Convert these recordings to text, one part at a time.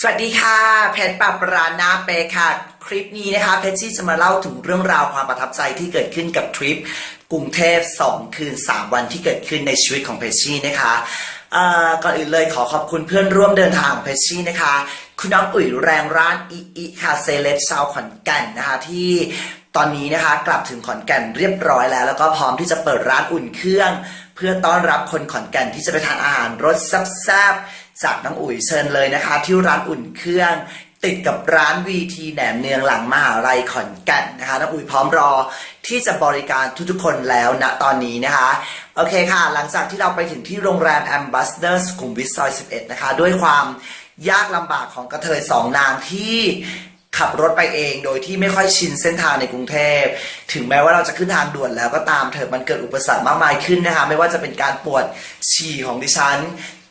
สวัสดีค่ะเพชรปรับรานาเปค่ะ คลิปนี้นะคะเพชรชี่จะมาเล่าถึงเรื่องราวความประทับใจที่เกิดขึ้นกับทริปกรุงเทพ 2 คืน 3 วันที่เกิดขึ้นในชีวิตของเพชรชี่นะคะเอ่อก่อนอื่นเลยขอขอบคุณเพื่อนร่วมเดินทางของเพชรชี่นะคะ คุณน้องอุ๋ยแรงร้านอีอีค่ะเซเลบชาวขอนแก่นนะคะที่ตอนนี้นะคะกลับถึงขอนแก่นเรียบร้อยแล้ว แล้วก็พร้อมที่จะเปิดร้านอุ่นเครื่อง เพื่อต้อนรับคนขอนแก่นที่จะไปทานอาหารรสแซ่บๆ จากน้องอุ๋ยเชิญเลยนะคะ ที่ร้านอุ่นเครื่อง ติดกับร้านวีทีแหนมเนืองหลังมหาลัยขอนแก่นนะคะน้องอุ๋ยพร้อมรอที่จะบริการทุกๆคนแล้วณตอนนี้นะคะ โอเคค่ะ หลังจากที่เราไปถึงที่โรงแรม Ambassador สุขุมวิทซอย 11 นะคะ ด้วยความยากลำบากของกระเทยสองนางที่ขับรถไปเองโดยที่ไม่ค่อยชินเส้นทางในกรุงเทพ ถึงแม้ว่าเราจะขึ้นทางด่วนแล้วก็ตามเถอะมันเกิดอุปสรรคมากมายขึ้นนะคะ ไม่ว่าจะเป็นการปวดฉี่ของดิฉัน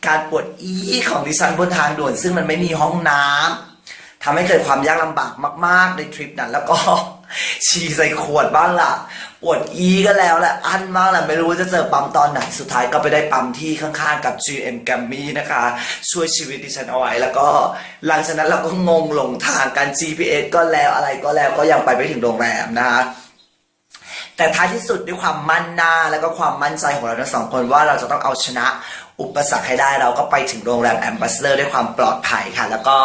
การปวดอีของดิฉันบนทางด่วน ซึ่งมันไม่มีห้องน้ำทำให้เกิดความยากลำบากมาก ๆ ในทริปนั้น แล้วก็ฉี่ใส่ขวดบ้างล่ะ ปวดอีก็แล้วแหละอันมากแหละไม่รู้จะเจอปั๊มตอนไหนสุดท้ายก็ไปได้ปั๊มที่ข้างๆกับ GM g a m m y นะคะ ช่วยชีวิตดิฉันเอาไว้แล้วก็หลังจากนั้นเราก็งงหลงทางกัน GPS ก็แล้วอะไรก็แล้วก็ยังไปไม่ถึงโรงแรมนะคะ แต่ท้ายที่สุดด้วยความมั่นหน้าแล้วก็ความมั่นใจของเราทั้งสองคนว่าเราจะต้องเอาชนะอุปสรรคให้ได้เราก็ไปถึงโรงแรมแอมบ s สเดอร์ด้วยความปลอดภัยค่ะ แล้วก็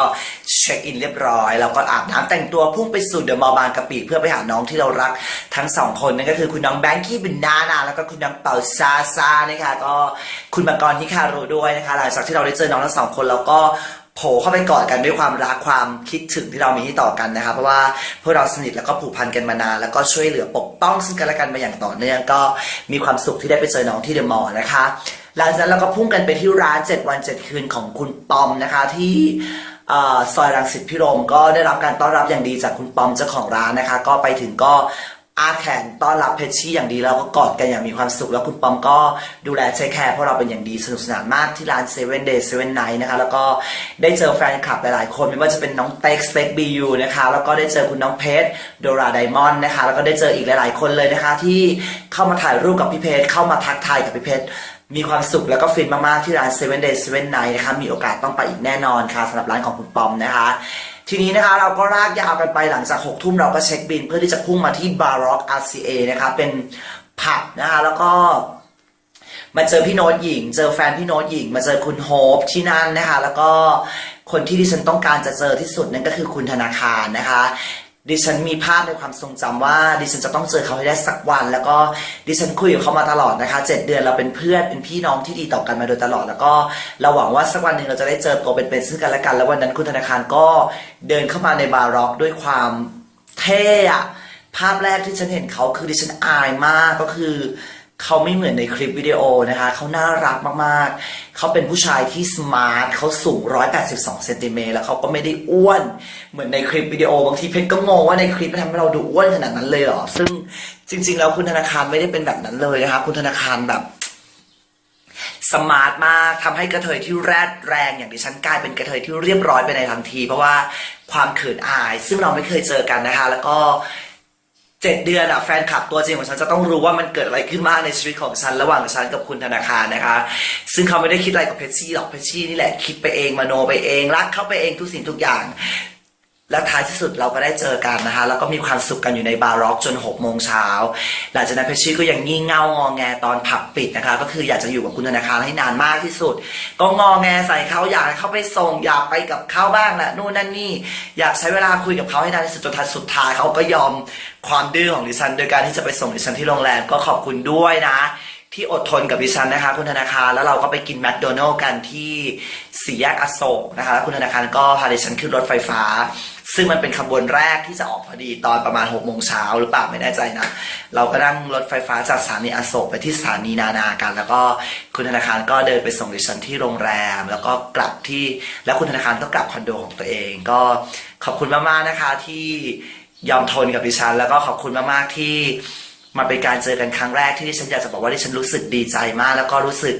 เช็คอินเรียบร้อย แล้วก็อาบน้ำแต่งตัวพุ่งไปสู่เดอะมอลล์บางกะปิเพื่อไปหาน้องที่เรารักทั้งสองคนนั่นก็คือคุณน้องแบงค์กี้บินนานาแล้วก็คุณน้องเป่าซาซานะคะก็คุณมังกรฮิคารุด้วยนะคะหลังจากที่เราได้เจอน้องทั้งสองคนแล้วก็โผล่เข้าไปกอดกันด้วยความรักความคิดถึงที่เรามีให้ต่อกันนะคะเพราะว่าพวกเราสนิทแล้วก็ผูกพันกันมานาน แล้วก็ช่วยเหลือปกป้องซึ่งกันและกันมาอย่างต่อเนื่องก็มีความสุขที่ได้ไปเจอน้องที่เดอะมอลล์นะคะหลังจากนั้นเราก็พุ่งกันไปที่ร้าน 7 วัน 7 คืนของคุณปอมนะคะที่ซอยรังสิตพิรมก็ได้รับการต้อนรับอย่างดีจากคุณปอมเจ้าของร้านนะคะ ก็ไปถึงก็ อาแขนต้อนรับเพชชี่อย่างดีแล้วก็กอดกันอย่างมีความสุข แล้วคุณปอมก็ดูแลเช็คแคร์พวกเราเป็นอย่างดีสนุกสนานมากที่ร้าน 7 Day 7 Night นะคะ แล้วก็ได้เจอแฟนคลับหลายๆ คน ไม่ว่าจะเป็นน้องเต็กสเต็กบียูนะคะ แล้วก็ได้เจอคุณน้องเพชรโดราไดมอนด์นะคะ แล้วก็ได้เจออีกหลาย ๆ คนเลยนะคะ ที่เข้ามาถ่ายรูปกับพี่เพชรเข้ามาทักทายกับพี่เพชรมีความสุขแล้วก็ฟินมาก ๆ ที่ร้าน Seven Days Seven Night นะคะมีโอกาสต้องไปอีกแน่นอนค่ะสำหรับร้านของคุณปอมนะคะ ทีนี้นะคะเราก็ลากยาวกันไปหลังจาก6กทุ่มเราก็เช็คบิน เพื่อที่จะพุ่งมาที่บาร็อกอาร์ซีเอนะคะเป็นผับนะคะแล้วก็มาเจอพี่โน้ตหญิง เจอแฟนพี่โน้ตหญิง มาเจอคุณโฮปที่นั่นนะคะ แล้วก็คนที่ดิฉันต้องการจะเจอที่สุดนั่นก็คือคุณธนาคารนะคะ ดิฉันมีภาพในความทรงจำว่า ดิฉันจะต้องเจอเขาให้ได้สักวัน แล้วก็ดิฉันคุยกับเขามาตลอดนะคะเจ็ดเดือนเราเป็นเพื่อนเป็นพี่น้องที่ดีต่อกันมาโดยตลอด แล้วก็เราหวังว่าสักวันหนึ่งเราจะได้เจอตัวเป็นๆซึ่งกันและกัน แล้ววันนั้นคุณธนาคารก็เดินเข้ามาในบาร์ร็อกด้วยความเท่อะภาพแรกที่ฉันเห็นเขาคือดิฉันอายมากก็คือ เขาไม่เหมือนในคลิปวิดีโอนะคะ เขาน่ารักมากๆ เขาเป็นผู้ชายที่สมาร์ท เขาสูง 182 เซนติเมตรแล้วเขาก็ไม่ได้อ้วน เหมือนในคลิปวิดีโอ บางทีเพชรก็งงว่าในคลิปทำให้เราดูอ้วนขนาดนั้นเลยเหรอ ซึ่งจริง ๆ แล้วคุณธนาคารไม่ได้เป็นแบบนั้นเลยนะคะ คุณธนาคารแบบสมาร์ทมากทำให้กระเทยที่แรดแรงอย่างดิฉันกลายเป็นกระเทยที่เรียบร้อยไปในทันที เพราะว่าความเขินอาย ซึ่งเราไม่เคยเจอกันนะคะ แล้วก็ เจ็ดเดือนอะแฟนคลับตัวจริงของฉันจะต้องรู้ว่ามันเกิดอะไรขึ้นมากในชีวิตของฉันระหว่างฉันกับคุณธนาคารนะคะ ซึ่งเขาไม่ได้คิดอะไรกับเพชชี่หรอกเพชชี่นี่แหละคิดไปเองมโนไปเองรักเข้าไปเองทุกสิ่งทุกอย่าง และท้ายที่สุดเราก็ได้เจอกันนะคะ แล้วก็มีความสุขกันอยู่ในบาร์ร็อกจน6โมงเช้าหลังจากนั้นเพชชี่ก็ยังงี่เง่างอแงตอนผับปิดนะคะ ก็คืออยากจะอยู่กับคุณธนาคารให้นานมากที่สุด ก็งอแงใส่เขาอยากให้เขาไปส่งอยากไปกับเขาบ้างแหละนู่นนั่นนี่อยากใช้เวลาคุยกับเขาให้นานที่สุดจนท้ายสุดท้ายเขาก็ยอมความดื้อของดิฉัน โดยการที่จะไปส่งดิฉันที่โรงแรมก็ขอบคุณด้วยนะที่อดทนกับดิฉันนะคะ คุณธนาคารแล้วเราก็ไปกินแมคโดนัลล์กันที่สี่แยกอโศกนะคะแล้วคุณธนาคารก็พาดิฉันขึ้นรถไฟฟ้า ซึ่งมันเป็นขบวนแรกที่จะออกพอดีตอนประมาณ6กโมงเช้าหรือเปล่าไม่แน่ใจนะ เราก็นั่งรถไฟฟ้าจากสถานีอโศกไปที่สถานีนานากัน แล้วก็คุณธนาคารก็เดินไปส่งดิฉันที่โรงแรม แล้วก็กลับที่แล้วคุณธนาคารก็กลับคอนโดของตัวเอง ก็ขอบคุณมากๆนะคะที่ยอมทนกับดิฉัน แล้วก็ขอบคุณมากๆที่มันเป็นการเจอกันครั้งแรกที่ดิฉันอยากจะบอกว่าดิฉันรู้สึกดีใจมาก แล้วก็รู้สึก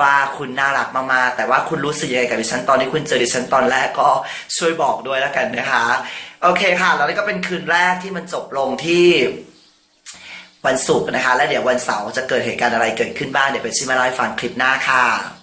ว่าคุณน่ารักมากๆ แต่ว่าคุณรู้สึกยังไงกับดิฉันตอนที่คุณเจอดิฉันตอนแรกก็ช่วยบอกด้วยแล้วกันนะคะ โอเคค่ะ แล้วนี่ก็เป็นคืนแรกที่มันจบลงที่วันศุกร์นะคะ และเดี๋ยววันเสาร์จะเกิดเหตุการณ์อะไรเกิดขึ้นบ้างเดี๋ยวเป็นชิมาไลฟ์ฟังคลิปหน้าค่ะ